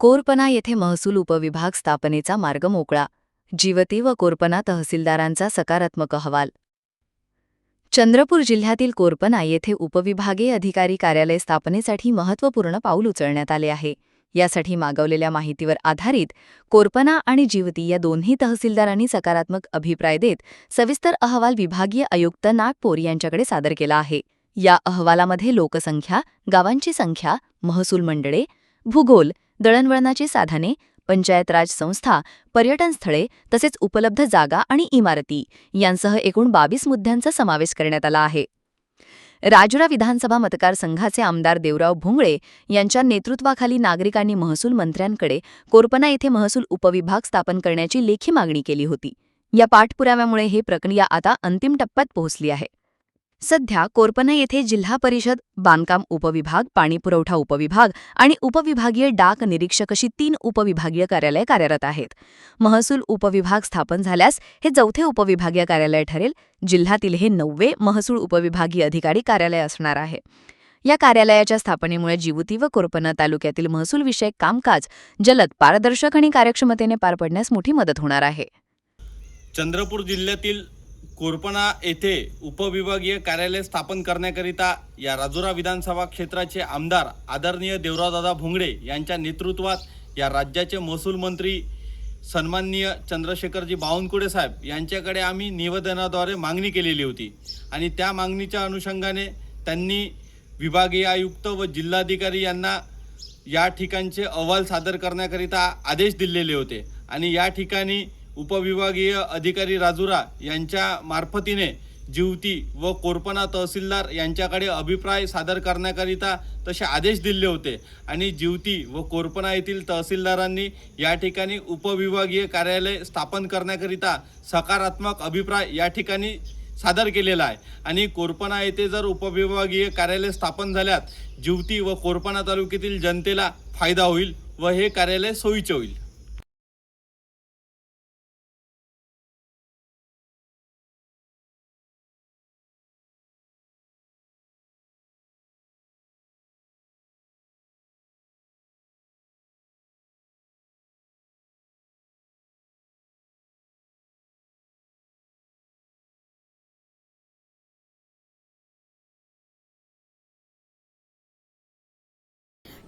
कोरपना येथे महसूल उपविभाग स्थापनेचा मार्ग मोकळा जीवती व कोरपना तहसीलदारांचा सकारात्मक अहवाल. चंद्रपूर जिल्ह्यातील कोरपना येथे उपविभागीय अधिकारी कार्यालय स्थापनेसाठी महत्त्वपूर्ण पाऊल उचलण्यात आले आहे. यासाठी मागवलेल्या माहितीवर आधारित कोरपना आणि जीवती या दोन्ही तहसीलदारांनी सकारात्मक अभिप्राय देत सविस्तर अहवाल विभागीय आयुक्त नागपूर यांच्याकडे सादर केला आहे. या अहवालामध्ये लोकसंख्या गावांची संख्या महसूल मंडळे भूगोल दळणवळणाची साधने पंचायत राज संस्था पर्यटन स्थळे तसेच उपलब्ध जागा आणि इमारती यांसह एकूण बावीस मुद्द्यांचा समावेश करण्यात आला आहे. राजुरा विधानसभा मतदारसंघाचे आमदार देवराव भोंगळे यांच्या नेतृत्वाखाली नागरिकांनी महसूल मंत्र्यांकडे कोरपना येथे महसूल उपविभाग स्थापन करण्याची लेखी मागणी केली होती. या पाठपुराव्यामुळे ही प्रक्रिया आता अंतिम टप्प्यात पोहोचली आहे. सध्या कोरपना येथे जिल्हा परिषद बांधकाम उपविभाग पाणीपुरवठा उपविभाग आणि उपविभागीय डाक निरीक्षक अशी तीन उपविभागीय कार्यालय कार्यरत आहेत. महसूल उपविभाग स्थापन झाल्यास हे चौथे उपविभागीय कार्यालय ठरेल. जिल्ह्यातील हे नववे महसूल उपविभागीय अधिकारी कार्यालय असणार आहे. या कार्यालयाच्या स्थापनेमुळे जिवती व कोरपना तालुक्यातील महसूलविषयक कामकाज जलद पारदर्शक आणि कार्यक्षमतेने पार पडण्यास मोठी मदत होणार आहे. चंद्रपूर जिल्ह्यातील कोरपणा येथे उपविभागीय कार्यालय स्थापन करण्याकरिता या राजुरा विधानसभा क्षेत्राचे आमदार आदरणीय देवरावदादा भोंगडे यांच्या नेतृत्वात या राज्याचे महसूल मंत्री सन्माननीय चंद्रशेखरजी बावनकुळे साहेब यांच्याकडे आम्ही निवेदनाद्वारे मागणी केलेली होती. आणि त्या मागणीच्या अनुषंगाने त्यांनी विभागीय आयुक्त व जिल्हाधिकारी यांना या ठिकाणचे अहवाल सादर करण्याकरिता आदेश दिलेले होते. आणि या ठिकाणी उपविभागीय अधिकारी राजुरा यांच्या मार्फतीने जिवती व कोरपणा तहसीलदार यांच्याकडे अभिप्राय सादर करण्याकरिता तसे आदेश दिले होते. आणि जिवती व कोरपणा येथील तहसीलदारांनी या ठिकाणी उपविभागीय कार्यालय स्थापन करण्याकरिता सकारात्मक अभिप्राय या ठिकाणी सादर केलेला आहे. आणि कोरपणा येथे जर उपविभागीय कार्यालय स्थापन झाल्यात जिवती व कोरपणा तालुक्यातील जनतेला फायदा होईल व हे कार्यालय सोयीचे होईल.